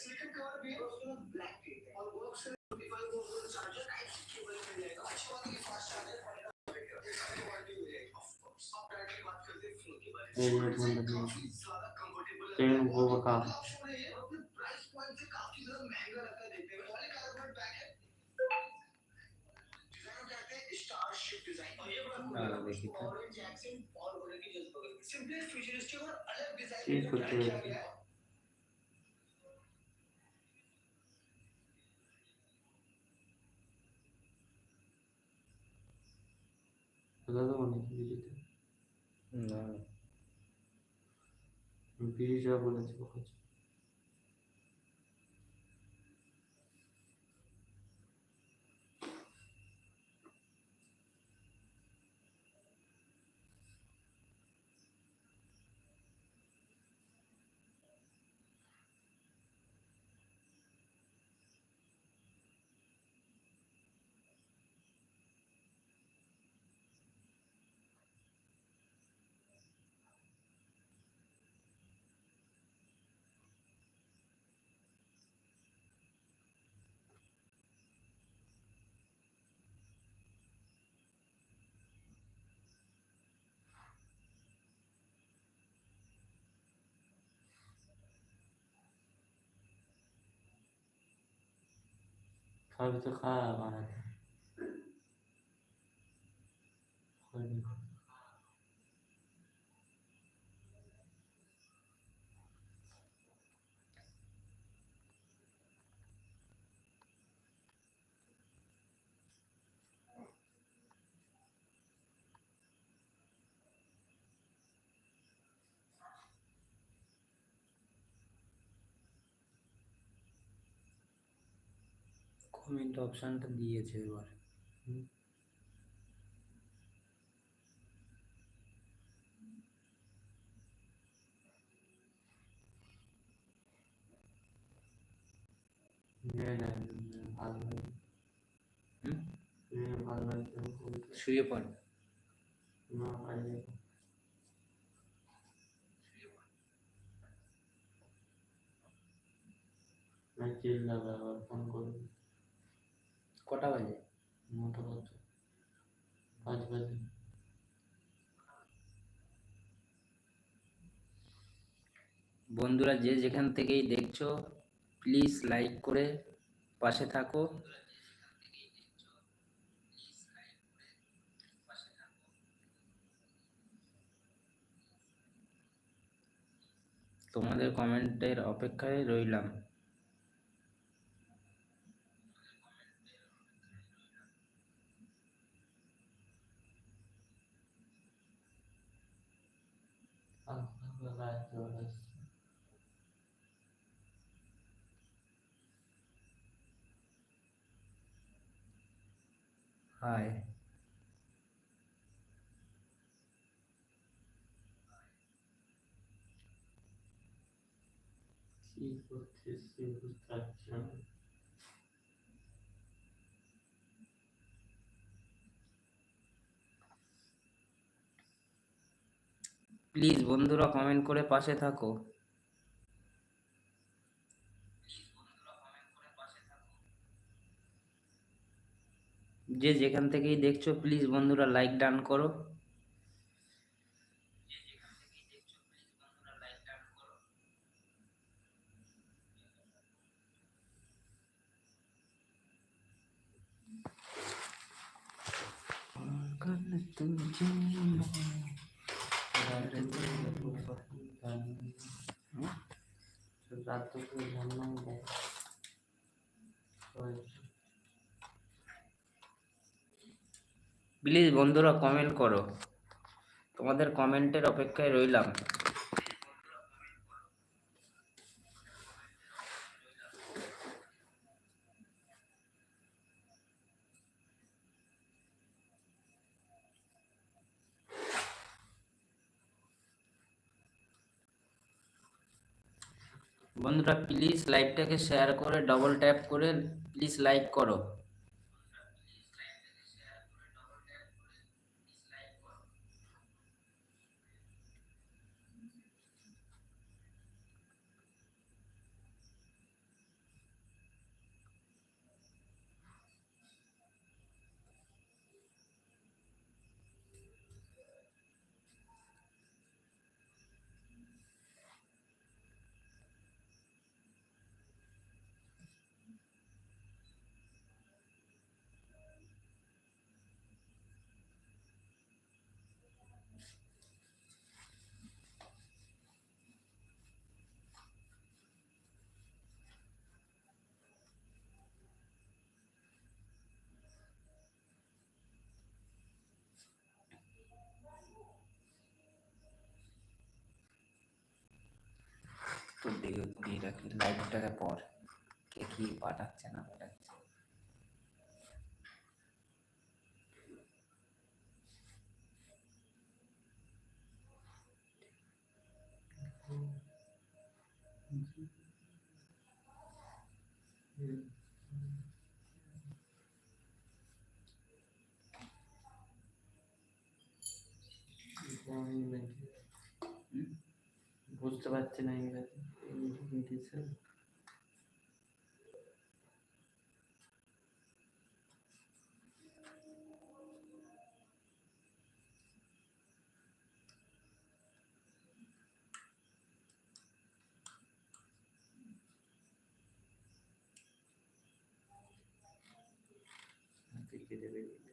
Silicon cover भी है उसमें ब्लैक टेप है और वर्क से 45 वोल्ट का चार्जर टाइप सी केबल मिल जाएगा अच्छी बात है कि फास्ट चार्जर पड़ेगा के एक मिनट में ट्रेन वो अपने प्राइस पॉइंट से काफ़ी ज़्यादा महँगा लगता है देखने में पॉलीकार्बोनेट बैग है डिज़ाइन कहते हैं स्टार शेप डिज़ाइन और ये बड़ा ऑरेंज एक्सेंट और बड़े की जज्बा सिंपलेस्ट फ्यूचरिस्टिक और अलग डिज़ाइन में किया गया है দাদা মানে অনেক না। পিস যা বলেছে বলেছে খাবি কমেন্ট অপশনটা দিয়েছে এবার? শুয়ে পড় না পাইলে না চিল্লাবে আবার ফোন করবে কটা বাজে? নটা বাজে। পাঁচ বাজে। বন্ধুরা, যে যেখান থেকেই দেখছ প্লিজ লাইক করে পাশে থাকো। তোমাদের কমেন্টের অপেক্ষায় রইলাম। সকালবেলায় চলে আসছে হাই কি করছিস তুই বুঝতে পারছি না প্লিজ বন্ধুরা কমেন্ট করে পাশে থাকো। যে যেখান থেকেই দেখছ, প্লিজ বন্ধুরা লাইক ডান করো। প্লিজ বন্ধুরা কমেন্ট করো। তোমাদের কমেন্টের অপেক্ষায় রইলাম। বন্ধুরা প্লিজ লাইভটাকে শেয়ার করে ডবল ট্যাপ করে প্লিজ লাইক করো। তো দিয়ে দিয়ে রাখি লাইভটাকে পর কে কি পাঠাচ্ছে না পাঠাচ্ছে হুম? বুঝতে পারছি না ইংরেজি it itself. I think it will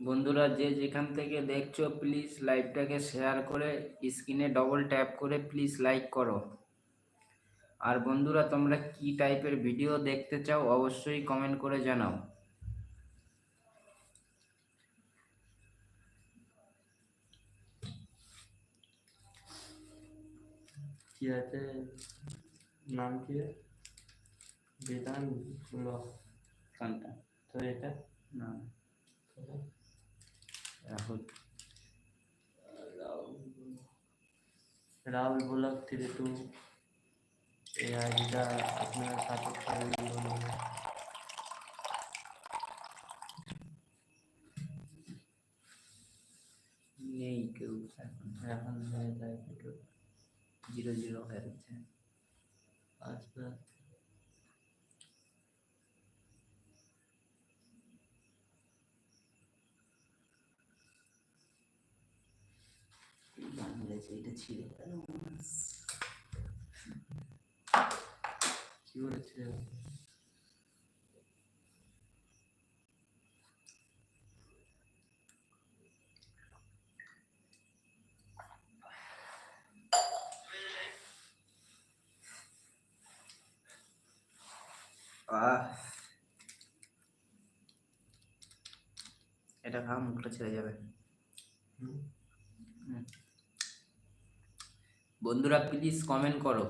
বন্ধুরা, যে যেখান থেকে দেখছ প্লিজ লাইভটাকে শেয়ার করে স্ক্রিনে ডবল ট্যাপ করে প্লিজ লাইক করো। আর বন্ধুরা, তোমরা কি টাইপের ভিডিও দেখতে চাও, অবশ্যই কমেন্ট করে জানাও। কি আছে নাম কি বেদান ব্লগ কোনটা তো এটা না Rahul Rahul blog three two এই আইডিটা আপনারা সাপোর্ট নেই কেউ এখন এখন হয়ে যায় জিরো জিরো হয়ে যাচ্ছে এই হয়েছে এটা ছিল কি করেছে এটা খা মুখটা ছেড়ে যাবে। বন্ধুরা প্লিজ কমেন্ট করো।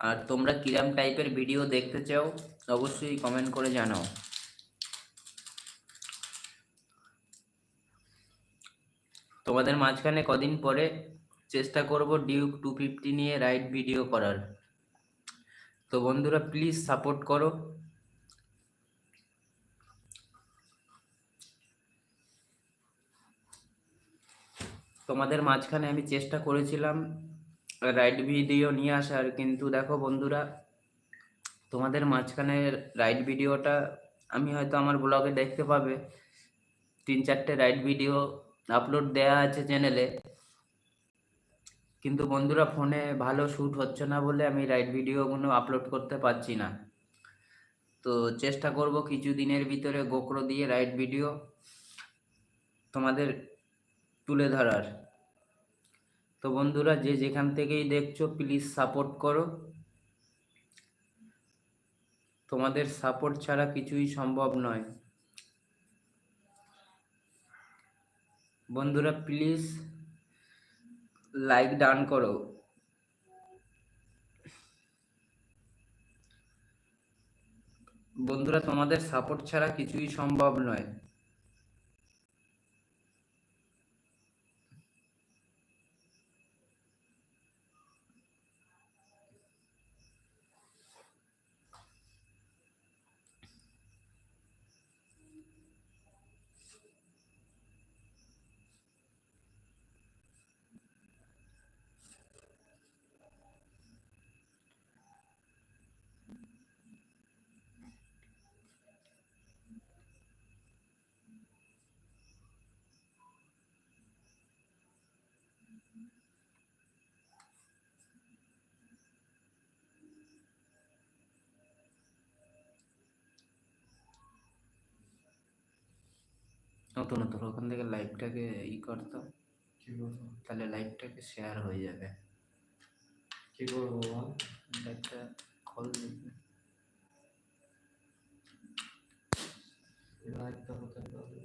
আর তোমরা কিরাম টাইপের ভিডিও দেখতে চাও, অবশ্যই কমেন্ট করে জানাও। তোমাদের মাঝখানে কদিন পরে চেষ্টা করব ডিউক টু ফিফটি নিয়ে রাইড ভিডিও করার। তো বন্ধুরা প্লিজ সাপোর্ট করো। তোমাদের মাঝখানে আমি চেষ্টা করেছিলাম রাইড ভিডিও নিয়ে আসার, কিন্তু দেখো বন্ধুরা, তোমাদের মাঝখানে রাইড ভিডিওটা আমি হয়তো আমার ব্লগে দেখতে পাবে। তিন চারটে রাইড ভিডিও আপলোড দেয়া আছে চ্যানেলে কিন্তু বন্ধুরা ফোনে ভালো শ্যুট হচ্ছে না বলে আমি রাইড ভিডিওগুলো আপলোড করতে পারছি না। তো চেষ্টা করব কিছু দিনের ভিতরে গোকরো দিয়ে রাইড ভিডিও তোমাদের তুলে ধরার। তো বন্ধুরা, যে যেখান থেকেই দেখছ প্লিজ সাপোর্ট করো। তোমাদের সাপোর্ট ছাড়া কিছুই সম্ভব নয়। বন্ধুরা প্লিজ লাইক ডান করো। বন্ধুরা, তোমাদের সাপোর্ট ছাড়া কিছুই সম্ভব নয়। নতুন নতুন। ওখান থেকে লাইভটাকে ই করতো। তাহলে লাইভটাকে শেয়ার হয়ে যাবে। কি করব লাইভটা খোল দেখবে লাইভটা হতে পারবে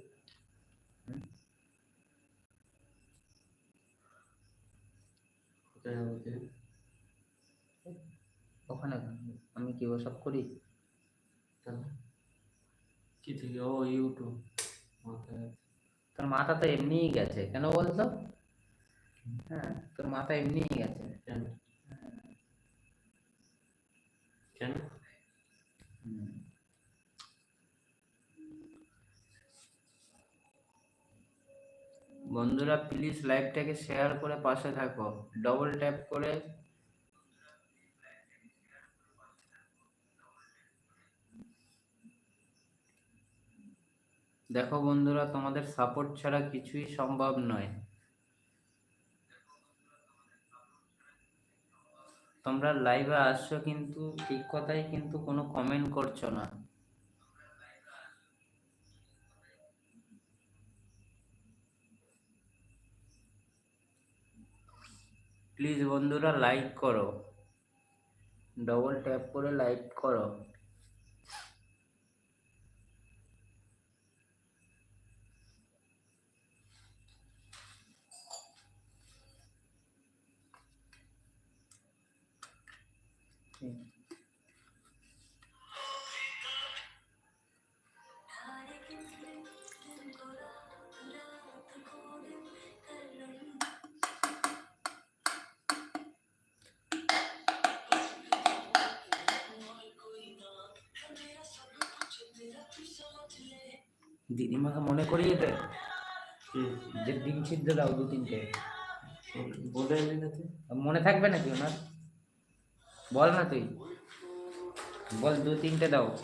যাব ওখানে আমি কি ওসব করি? তাহলে কি থেকে? ও ইউটিউব তোর মাথা তো এমনিই গেছে কেন বলতো? হ্যাঁ তোর মাথা এমনিই গেছে। কেন? কেন? বন্ধুরা প্লিজ লাইভটাকে শেয়ার করে পাশে থাকো। ডবল ট্যাপ করে দেখো বন্ধুরা, তোমাদের সাপোর্ট ছাড়া কিছুই সম্ভব নয়। তোমরা লাইভে আসছো কিন্তু ঠিক কথাই কিন্তু কোনো কমেন্ট করছ না। প্লিজ বন্ধুরা লাইক করো। ডবল ট্যাপ করে লাইক করো। দিদিমাকে মনে করিয়ে দে। যে ডিম সিদ্ধ দাও দু তিনটে। বলে এলি না তুই? মনে থাকবে নাকি ওনার? বল না তুই। বল দু তিনটে দাও।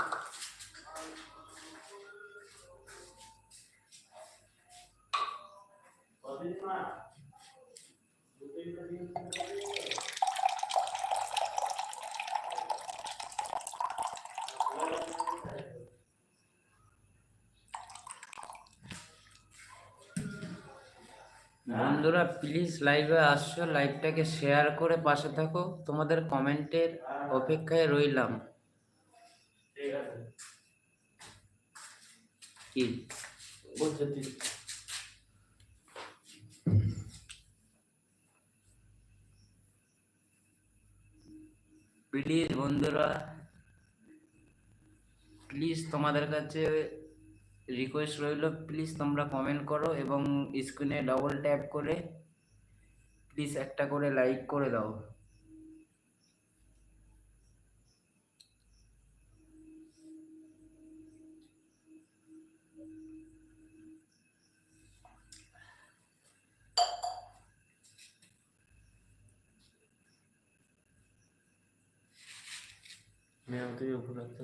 বন্ধুরা প্লিজ লাইভে আসছো লাইভটাকে শেয়ার করে পাশে থাকো। তোমাদের কমেন্টের অপেক্ষায় রইলাম। কি? প্লিজ বন্ধুরা প্লিজ তোমাদের কাছে রিকোয়েস্ট রইল প্লিজ তোমরা কমেন্ট করো এবং স্ক্রিনে ডবল ট্যাপ করে প্লিজ একটা করে লাইক করে দাও मैं तो ये पूरा तो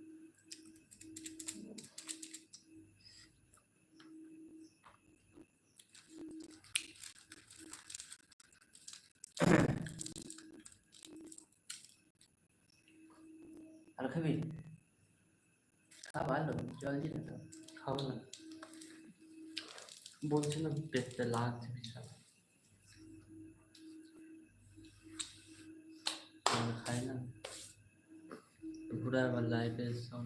আর খাবি? খা ভালো, জল দিলে তো খাব না। বলছি না পেটটা লাগছে বিশাল। খাই না। আবার লাইফে সব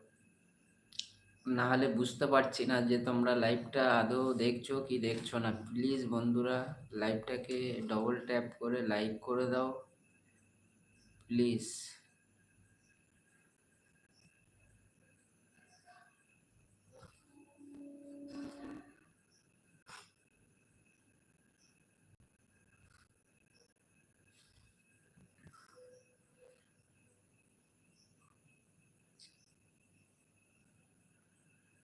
না হলে বুঝতে পারছি না যে তোমরা লাইভটা আদৌ দেখছ কি দেখছ না। প্লিজ বন্ধুরা লাইভটাকে ডবল ট্যাপ করে লাইক করে দাও। প্লিজ